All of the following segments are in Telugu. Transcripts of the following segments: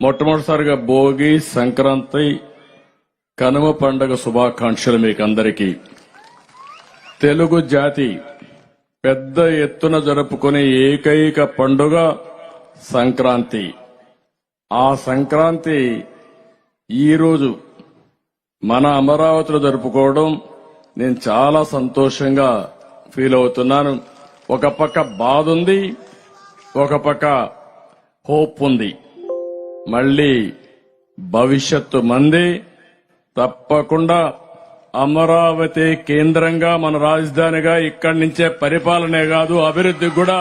మొట్టమొదటిసారిగా భోగి సంక్రాంతి కనుమ పండగ శుభాకాంక్షలు మీకు అందరికీ తెలుగు జాతి పెద్ద ఎత్తున జరుపుకునే ఏకైక పండుగ సంక్రాంతి. ఆ సంక్రాంతి ఈరోజు మన అమరావతిలో జరుపుకోవడం నేను చాలా సంతోషంగా ఫీల్ అవుతున్నాను. ఒక పక్క బాధ ఉంది ఒక పక్క హోప్ ఉంది మళ్ళీ భవిష్యత్తు మంది తప్పకుండా అమరావతి కేంద్రంగా మన రాజధానిగా ఇక్కడి నుంచే పరిపాలనే కాదు అభివృద్ధి కూడా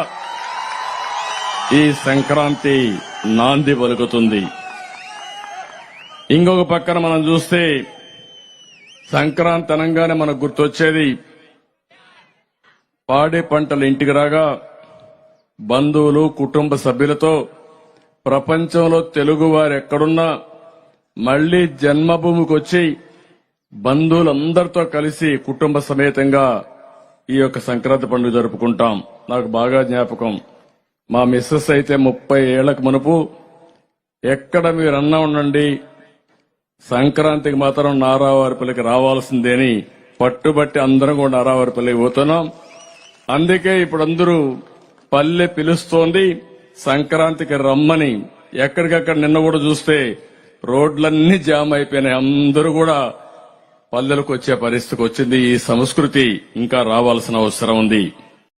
ఈ సంక్రాంతి నాంది పలుకుతుంది. ఇంకొక పక్కన మనం చూస్తే సంక్రాంతి అనగానే మనకు గుర్తొచ్చేది పాడి పంటలు ఇంటికి రాగా బంధువులు కుటుంబ సభ్యులతో ప్రపంచంలో తెలుగువారు ఎక్కడున్నా మళ్ళీ జన్మభూమికి వచ్చి బంధువులందరితో కలిసి కుటుంబ సమేతంగా ఈ యొక్క సంక్రాంతి పండుగ జరుపుకుంటాం. నాకు బాగా జ్ఞాపకం. మా మిస్సెస్ అయితే ముప్పై ఏళ్ళకు మునుపు ఎక్కడ మీరన్నా ఉండండి సంక్రాంతికి మాత్రం నారావారిపల్లికి రావాల్సిందేని పట్టుబట్టి అందరం కూడా నారావారిపల్లికి పోతున్నాం. అందుకే ఇప్పుడు అందరూ పల్లె పిలుస్తోంది. సంక్రాంతికి రమ్మని ఎక్కడికక్కడ నిన్న కూడా చూస్తే రోడ్లన్నీ జామ్ అయిపోయినాయి. అందరూ కూడా పల్లెలకు వచ్చే పరిస్థితికి వచ్చింది. ఈ సంస్కృతి ఇంకా రావాల్సిన అవసరం ఉంది.